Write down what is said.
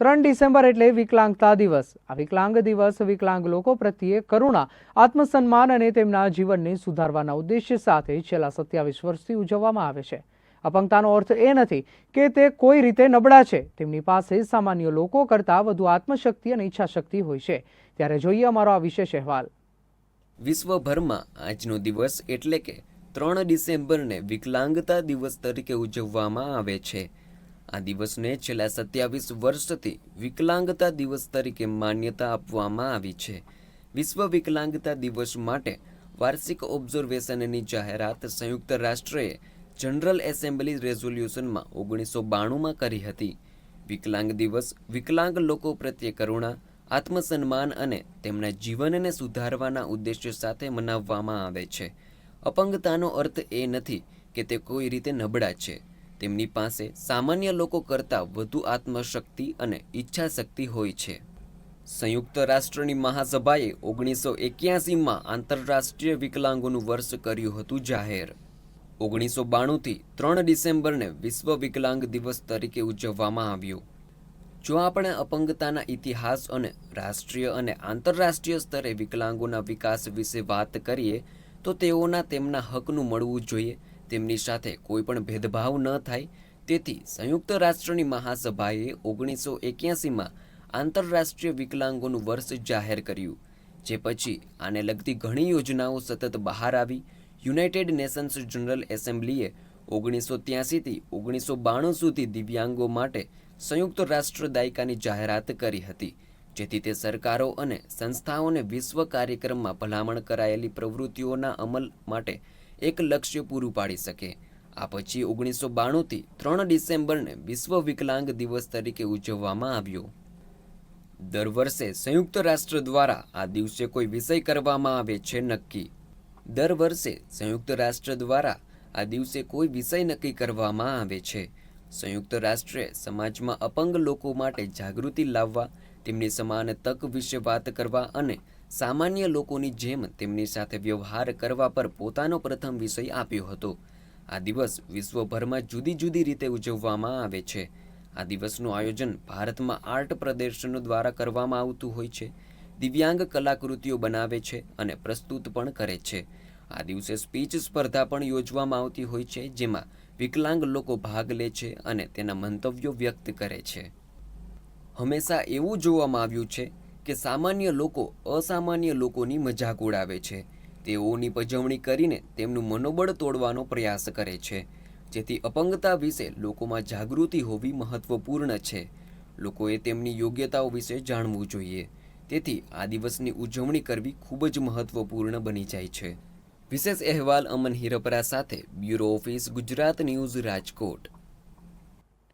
ત્રણ ડિસેમ્બર એટલે વિકલાંગતા દિવસ. આ વિકલાંગ દિવસ, વિકલાંગ લોકો પ્રત્યે કરુણા, આત્મસન્માન અને તેમના જીવનને સુધારવાના ઉદ્દેશ્ય સાથે છેલ્લા સત્યાવીસ વર્ષથી ઉજવવામાં આવે છે. અપંગતાનો અર્થ એ નથી કે તે કોઈ રીતે નબળા છે. તેમની પાસે સામાન્ય લોકો કરતાં વધુ આત્મશક્તિ અને ઈચ્છાશક્તિ હોય છે. ત્યારે જોઈએ અમારો આ વિશેષ અહેવાલ. વિશ્વભરમાં આજનો દિવસ એટલે કે ત્રણ ડિસેમ્બરને વિકલાંગતા દિવસ તરીકે ઉજવવામાં આવે છે. આ દિવસને છેલ્લા સત્યાવીસ વર્ષથી વિકલાંગતા દિવસ તરીકે માન્યતા આપવામાં આવી છે. વિશ્વ વિકલાંગતા દિવસ માટે વાર્ષિક ઓબ્ઝર્વેશનની જાહેરાત સંયુક્ત રાષ્ટ્રએ જનરલ એસેમ્બલી રેઝોલ્યુશનમાં ઓગણીસો બાણુંમાં કરી હતી. વિકલાંગ દિવસ વિકલાંગ લોકો પ્રત્યે કરુણા, આત્મસન્માન અને તેમના જીવનને સુધારવાના ઉદ્દેશ્ય સાથે મનાવવામાં આવે છે. અપંગતાનો અર્થ એ નથી કે તે કોઈ રીતે નબળા છે. તેમની પાસે સામાન્ય લોકો કરતાં વધુ આત્મશક્તિ અને ઈચ્છાશક્તિ હોય છે. સંયુક્ત રાષ્ટ્રની મહાસભાએ ઓગણીસો એક્યાસીમાં આંતરરાષ્ટ્રીય વિકલાંગોનું વર્ષ કર્યું હતું જાહેર. ઓગણીસો બાણુંથી ત્રણ ડિસેમ્બરને વિશ્વ વિકલાંગ દિવસ તરીકે ઉજવવામાં આવ્યું. જો આપણે અપંગતાના ઇતિહાસ અને રાષ્ટ્રીય અને આંતરરાષ્ટ્રીય સ્તરે વિકલાંગોના વિકાસ વિશે વાત કરીએ, તો તેઓના તેમના હકનું મળવું જોઈએ તેમની સાથે કોઈ પણ ભેદભાવ ન થાય. તેથી સંયુક્ત રાષ્ટ્રની મહાસભાએ ઓગણીસો એક્યાસીમાં આંતરરાષ્ટ્રીય વિકલાંગોનું વર્ષ જાહેર કર્યું, જે પછી આને લગતી ઘણી યોજનાઓ સતત બહાર આવી. યુનાઇટેડ નેશન્સ જનરલ એસેમ્બલીએ ઓગણીસો ત્યાસીથી ઓગણીસો બાણું સુધી દિવ્યાંગો માટે સંયુક્ત રાષ્ટ્ર દાયકાની જાહેરાત કરી હતી, જેથી તે સરકારો અને સંસ્થાઓને વિશ્વ કાર્યક્રમમાં ભલામણ કરાયેલી પ્રવૃત્તિઓના અમલ માટે એક લક્ષ્ય પૂરું પાડી શકે. આ પછી ઓગણીસો બાણુંથી ત્રણ ડિસેમ્બરને વિશ્વ વિકલાંગ દિવસ તરીકે ઉજવવામાં આવ્યો. દર વર્ષે સંયુક્ત રાષ્ટ્ર દ્વારા આ દિવસે કોઈ વિષય કરવામાં આવે છે નક્કી? દર વર્ષે સંયુક્ત રાષ્ટ્ર દ્વારા આ દિવસે કોઈ વિષય નક્કી કરવામાં આવે છે? સંયુક્ત રાષ્ટ્રે સમાજમાં અપંગ લોકો માટે જાગૃતિ લાવવા, તેમની સમાન તક વિશે વાત કરવા અને સામાન્ય લોકોની જેમ તેમની સાથે વ્યવહાર કરવા પર પોતાનો પ્રથમ વિષય આપ્યો હતો. આ દિવસ વિશ્વભરમાં જુદી જુદી રીતે ઉજવવામાં આવે છે. આ દિવસનું આયોજન ભારતમાં આર્ટ પ્રદર્શનો દ્વારા કરવામાં આવતું હોય છે. દિવ્યાંગ કલાકૃતિઓ બનાવે છે અને પ્રસ્તુત પણ કરે છે. આ દિવસે સ્પીચ સ્પર્ધા પણ યોજવામાં આવતી હોય છે, જેમાં વિકલાંગ લોકો ભાગ લે છે અને તેના મંતવ્યો વ્યક્ત કરે છે. હંમેશા એવું જોવામાં આવ્યું છે કે સામાન્ય લોકો અસામાન્ય લોકોની મજાક ઉડાવે છે. તેઓની પજવણી કરીને તેમનું મનોબળ તોડવાનો પ્રયાસ કરે છે. જેથી અપંગતા વિશે લોકોમાં જાગૃતિ હોવી મહત્વપૂર્ણ છે. લોકોએ તેમની યોગ્યતાઓ વિશે જાણવું જોઈએ. તેથી આ દિવસની ઉજવણી કરવી ખૂબ જ મહત્વપૂર્ણ બની જાય છે. વિશેષ અહેવાલ અમન હિરપરા સાથે bureau office Gujarat news Rajkot.